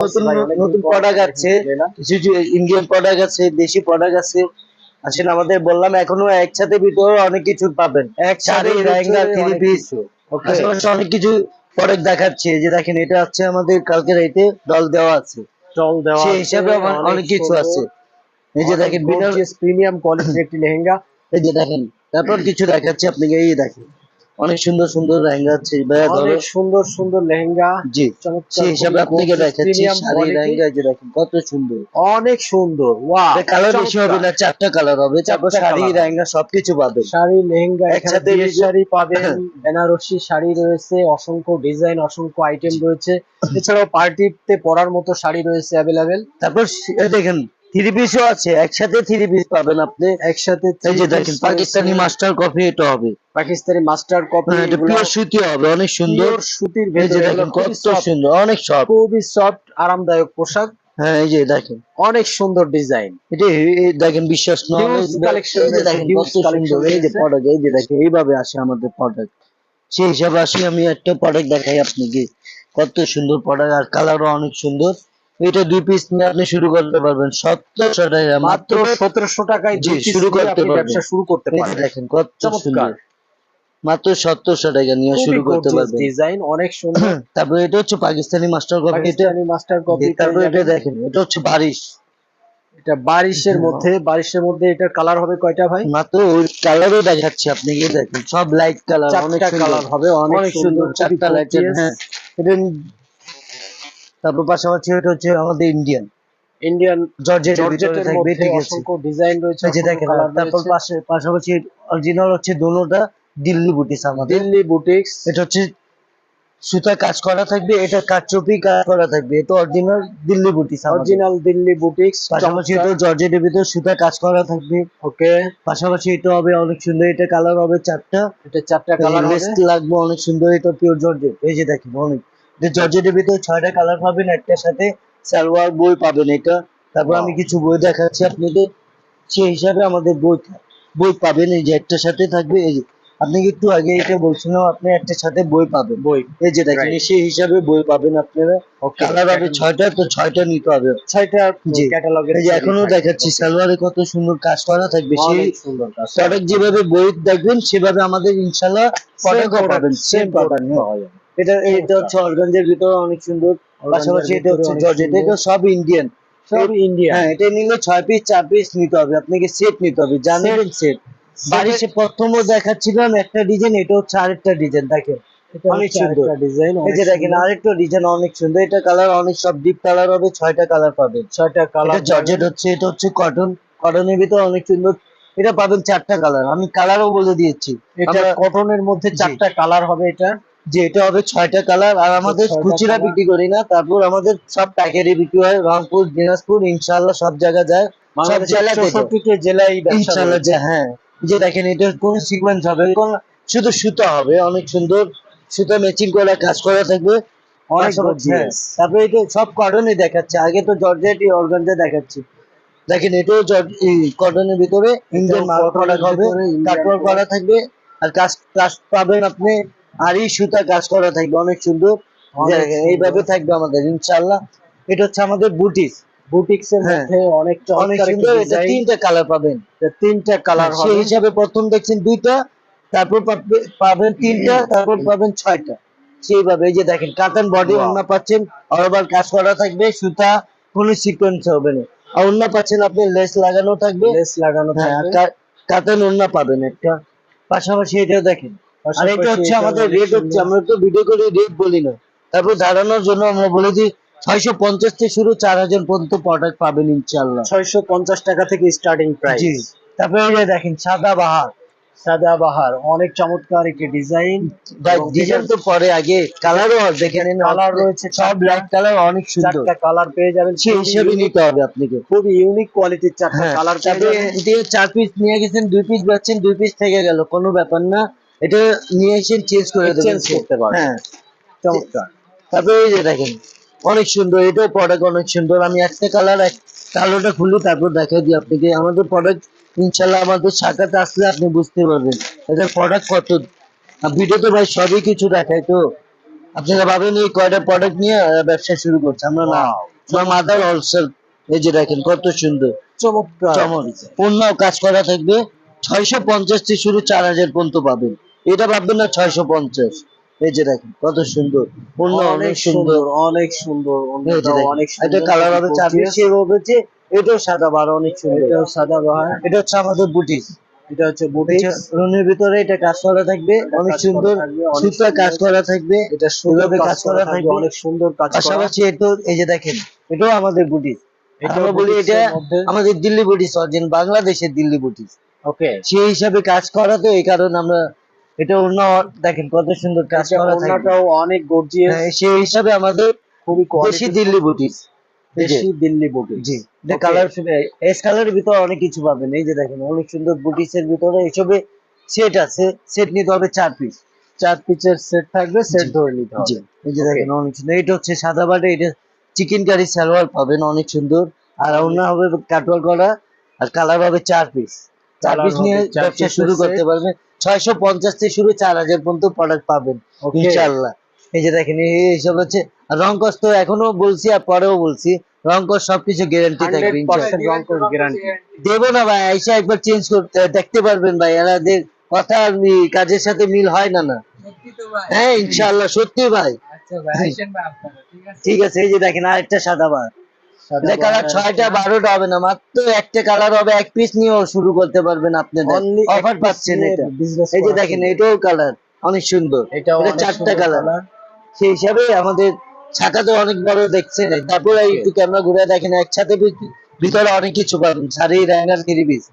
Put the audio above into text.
নতুন নতুন প্রোডাক্ট আছে কিছু ইন্ডিয়ান প্রোডাক্ট আছে দেশি প্রোডাক্ট আছে। আসলে আমাদের বললাম এখনও একসাথে ভিতরে অনেক কিছু পাবেন। Lehenga three piece. পাশাপাশি অনেক কিছু প্রোডাক্ট দেখাচ্ছে। যে দেখেন এটা হচ্ছে আমাদের কালকে রাইতে ডল দেওয়া আছে। স্টল দেওয়া সেই হিসাবে অনেক কিছু আছে। এই যে দেখেন প্রিমিয়াম কোয়ালিটির একটি লেহেঙ্গা। এই যে দেখেন তারপর কিছু দেখাচ্ছি আপনাকে এই দেখেন। অনেক সুন্দর সুন্দর লেহেঙ্গা আছে ভাইয়া ধরো। অনেক সুন্দর সুন্দর লেহেঙ্গা। জি চমৎকার সেই হিসাবে আপনাকে দেখাচ্ছি শাড়ি। লেহেঙ্গা যে দেখেন কত সুন্দর। অনেক সুন্দর ওয়াও কালার বেশি হবে না চারটা কালার হবে তারপর চারটা শাড়ি লেহেঙ্গা সবকিছু পাবে শাড়ি লেহেঙ্গা একসাথে শাড়ি পাবেন বেনারসি শাড়ি রয়েছে অসংখ্য ডিজাইন অসংখ্য আইটেম রয়েছে। এছাড়াও পার্টিতে পরার মতো শাড়ি রয়েছে অ্যাভেলেবেল তারপর দেখেন থ্রি পিসও আছে একসাথে থ্রি পিস পাবেন আপনি। একসাথে এই যে দেখেন পাকিস্তানি মাস্টার কফি এটা হবে। পাকিস্তানি মাস্টার কপি হ্যাঁ এটা পিওর সুতি হবে অনেক সুন্দর। সুতির এই যে ভেতরে দেখেন কত সুন্দর অনেক সব খুবই সফট আরামদায়ক পোশাক। হ্যাঁ এই যে দেখেন। অনেক সুন্দর ডিজাইন এটা দেখেন বিশ্বাস নয় collection এই যে দেখেন কত সুন্দর এই যে। প্রোডাক্ট এই যে দেখেন এইভাবে আসে আমাদের প্রোডাক্ট সেই হিসাবে আসি আমি একটা প্রোডাক্ট দেখাই আপনাকে। কত সুন্দর প্রোডাক্ট আর কালারও অনেক সুন্দর। এটা দুই পিস নিয়ে আপনি শুরু করতে পারবেন। সতেরোশো টাকা মাত্র সতেরোশো টাকায় জি, শুরু করতে পারবেন। ব্যবসা শুরু করতে পারবেন। দেখেন কত চমৎকার। সুন্দর মাত্র সতেরোশো টাকা নিয়ে শুরু করতে পারবেন। ডিজাইন অনেক সুন্দর। তারপরে এটা হচ্ছে পাকিস্তানি মাস্টার কপি এটা পাকিস্তানি মাস্টার কপি তারপরে এটা দেখেন এটা হচ্ছে বারিশ। এটা বারিশের মধ্যে বারিশের মধ্যে এটার কালার হবে কয়টা ভাই? মাত্র ওই কালারও দেখাচ্ছি আপনি গিয়ে দেখেন সব লাইট কালার অনেক কালার হবে অনেক অনেক সুন্দর চারটা লাইটের হ্যাঁ। এটা তারপর পাশাপাশি এটা হচ্ছে আমাদের ইন্ডিয়ান ইন্ডিয়ান জর্জেট জর্জেটের থাকবে মধ্যে ঠিক আছে অসংখ্য ডিজাইন রয়েছে যে দেখেন তারপর পাশে পাশাপাশি অরিজিনাল হচ্ছে দোনোটা দিল্লি বুটিস আমাদের। দিল্লি বুটিক্স এটা হচ্ছে সুতা কাজ করা থাকবে এটা কাচচুপি কাজ করা থাকবে। এটা অরিজিনাল দিল্লি আমাদের। অরিজিনাল দিল্লি বুটিক্স পাশাপাশি এটা জর্জেটের ভিতর সুতা কাজ করা থাকবে। ওকে। পাশাপাশি এটা হবে অনেক সুন্দর এটা কালার হবে চারটা। এটা চারটা কালার হবে। লাগবে অনেক সুন্দর এটা পিওর জর্জেট এই যে দেখেন অনেক। এটা জর্জেটের ভিতরে ছয়টা কালার পাবেন একটার সাথে সালোয়ার বই পাবেন এটা। তারপর আমি কিছু বই দেখাচ্ছি আপনাদের। সেই হিসাবে আমাদের বই বই পাবেন এই যে একটার সাথে থাকবে এই যে আপনি একটু আগে এটা বলছিলাম আপনি একটার সাথে বই পাবেন। বই এই যে দেখেন. সেই হিসাবে বই পাবেন আপনারা। কালার হবে ছয়টা তো ছয়টা নিতে হবে। ছয়টা জি। ক্যাটালগের এই যে এখনও দেখাচ্ছি সালোয়ারে কত সুন্দর কাজ করা থাকবে সেই সুন্দর কাজ প্রোডাক্ট যেভাবে বই দেখবেন সেভাবে আমাদের ইনশাআল্লাহ প্রোডাক্টও পাবেন সেম প্রোডাক্ট এটা এটা হচ্ছে অর্গানজের ভিতরে অনেক সুন্দর। পাশাপাশি এটা হচ্ছে জর্জেট এটা সব ইন্ডিয়ান সব ইন্ডিয়া হ্যাঁ এটা নিলে ছয় পিস চার পিস নিতে হবে। আপনাকে সেট নিতে হবে জানেন সেট বাড়িতে প্রথমও দেখাচ্ছিলাম একটা ডিজাইন এটা হচ্ছে আরেকটা ডিজাইন দেখেন। অনেক সুন্দর। ডিজাইন এই যে দেখেন আরেকটা ডিজাইন অনেক সুন্দর। এটা কালার অনেক সব ডিপ কালার হবে ছয়টা কালার পাবেন। ছয়টা এটা কালার জর্জেট হচ্ছে এটা হচ্ছে কটন কটনের ভিতরে অনেক সুন্দর। এটা পাবেন চারটা কালার আমি কালারও বলে দিয়েছি। এটা কটনের মধ্যে চারটা কালার হবে এটা। যে এটা হবে ছয়টা কালার আর আমাদের খুচরা বিক্রি করি না। তারপর আমাদের সব প্যাকেটে বিক্রি হয় রংপুর দিনাজপুর ইনশাল্লাহ সব জায়গা যায়। সব বাংলাদেশের জেলাতে জেলায় ইনশাল্লাহ হ্যাঁ। যে দেখেন এটা কোন সিকোয়েন্স হবে? কোন শুধু সুতা হবে অনেক সুন্দর সুতা ম্যাচিং করা কাজ করা থাকবে। অনেক gorgeous। হ্যাঁ, তারপরে এটা সব কটনই দেখাচ্ছে। আগে তো জর্জেট অর্গানজা দেখাচ্ছি। দেখেন এটাও কটনের ভিতরে ইন্ডিয়ান করা হবে। করা থাকবে আর কাজ কাজ পাবেন আপনি আরই সুতা কাজ করা থাকবে অনেক সুন্দর। এইভাবে থাকবে আমাদের ইনশাল্লাহ এটা হচ্ছে আমাদের বুটিক্স হ্যাঁ। মধ্যে অনেক অনেক সুন্দর এটা তিনটা কালার পাবেন। তিনটা কালার সেই হিসাবে প্রথম দেখছেন দুইটা তারপর পাবেন তিনটা তারপর পাবেন ছয়টা। সেইভাবে এই যে দেখেন কাতান বডি. অন্য পাচ্ছেন কাজ করা থাকবে সুতা কোনো সিকোয়েন্স হবে না। আর অন্য পাচ্ছেন আপনি লেস লাগানো থাকবে। লেস লাগানো হ্যাঁ থাকবে। কাতান অন্য পাবেন একটা। পাশাপাশি এটা দেখেন আর এটা হচ্ছে আমাদের রেট হচ্ছে আমরা তো ভিডিও করে রেট বলি না। তারপর ধারণার জন্য আমরা বলে দিই ছয়শো পঞ্চাশ থেকে শুরু চার হাজার পর্যন্ত প্রোডাক্ট পাবেন ইনশাল্লাহ 650 টাকা থেকে স্টার্টিং প্রাইস জি। তারপরে এই যে দেখেন সাদা বাহার। সাদাবাহার অনেক চমৎকার একটি ডিজাইন ডিজাইন তো পরে আগে কালারও দেখে নিন কালার রয়েছে সব ব্ল্যাক কালার অনেক সুন্দর। চারটা কালার পেয়ে যাবেন। সেই হিসেবে নিতে হবে আপনাকে। খুব ইউনিক কোয়ালিটির চারটা হ্যাঁ কালার তারপরে যাবেন। চার পিস নিয়ে গেছেন দুই পিস পাচ্ছেন দুই পিস থেকে গেল কোনো ব্যাপার না। এটা নিয়ে এসে চেঞ্জ করে দেবেন চেঞ্জ করতে পারবেন। হ্যাঁ চমৎকার। তারপরে এই যে দেখেন অনেক সুন্দর এটাও প্রোডাক্ট অনেক সুন্দর। আমি একটা কালার এক কালোটা খুলি তারপর দেখাই দিই আপনাকে। আমাদের প্রোডাক্ট ইনশাল্লাহ আমাদের শাখাতে আসলে আপনি বুঝতে পারবেন এটার প্রোডাক্ট কত। ভিডিওতে ভাই সবই কিছু দেখায় তো। আপনারা ভাবেন এই কয়টা প্রোডাক্ট নিয়ে ব্যবসা শুরু করছে? আমরা না। আমার মাদার হোলসেল এই যে দেখেন কত সুন্দর। চমৎকার। পূর্ণ কাজ করা থাকবে ছয়শো পঞ্চাশ থেকে শুরু চার হাজার পর্যন্ত পাবেন। এটা ভাববেন না ছয়শো পঞ্চাশ। এই যে দেখেন কত সুন্দর। অনেক সুন্দর অনেক সুন্দর অনেক এটা কালার হবে। সেভ হচ্ছে এটাও সাদা বার অনেক সুন্দর। এটাও সাদা বাহার এটা হচ্ছে আমাদের বুটিক। এটা হচ্ছে বুটিক। ভিতরে এটা কাজ করা থাকবে অনেক সুন্দর। সুতা কাজ করা থাকবে এটা সুন্দর কাজ করা থাকবে অনেক সুন্দর কাজ পাশাপাশি এটা এই যে দেখেন এটাও আমাদের বুটিক। আমরা বলি এটা আমাদের দিল্লি বুটিক অরিজিন বাংলাদেশের দিল্লি বুটিক। ওকে সেই হিসাবে কাজ করা তো এই কারণে আমরা এটা অন্য দেখেন কত সুন্দর কাজ করা ওনাটাও অনেক গর্জিয়াস সেই হিসাবে আমাদের খুবই দেশি দিল্লি বুটিক দেশি দিল্লি বুটিক জি এটা কালার এস কালারের ভিতরে অনেক কিছু পাবেন। এই যে দেখেন অনেক সুন্দর বুটিক্সের ভিতরে এসবে সেট আছে। সেট নিতে হবে চার পিস চার পিচের সেট থাকবে সেট ধরে নিতে হবে। এই যে দেখেন অনেক সুন্দর। এটা হচ্ছে সাদা বাটে এটা চিকেন কারি সালোয়ার পাবেন অনেক সুন্দর। আর অন্য হবে কাটওয়াল করা আর কালার হবে চার পিস চার পিস নিয়ে ব্যবসা শুরু করতে পারবেন। ছয়শো পঞ্চাশ থেকে শুরু চার হাজার পর্যন্ত প্রোডাক্ট পাবেন. ইনশাল্লাহ এই যে দেখেন এইসব হচ্ছে রংকস তো এখনও বলছি আর পরেও বলছি রংকস সবকিছু গ্যারান্টি থাকবে 100% ইনশাল্লাহ। রং কোড গ্যারান্টি দেবো না ভাই এসে একবার চেঞ্জ করতে দেখতে পারবেন ভাই এনাদের কথা কাজের সাথে মিল হয় না না। হ্যাঁ ইনশাল্লাহ সত্যি ভাই। ঠিক আছে? এই যে দেখেন আরেকটা সাদা বার। এটা কালার ছয়টা বারোটা হবে না মাত্র একটা কালার হবে এক পিস নিয়েও শুরু করতে পারবেন আপনাদের অফার পাচ্ছেন এটা। নিয়ে এই যে দেখেন এটাও কালার অনেক সুন্দর। এটা চারটা কালার। সেই হিসাবে আমাদের ছাতা তো অনেক বড় দেখছেন। তারপরে একটু ক্যামেরা ঘুরে দেখেন একসাথে ভিতরে অনেক কিছু পাবেন। Sari র্যাঙ্গার three piece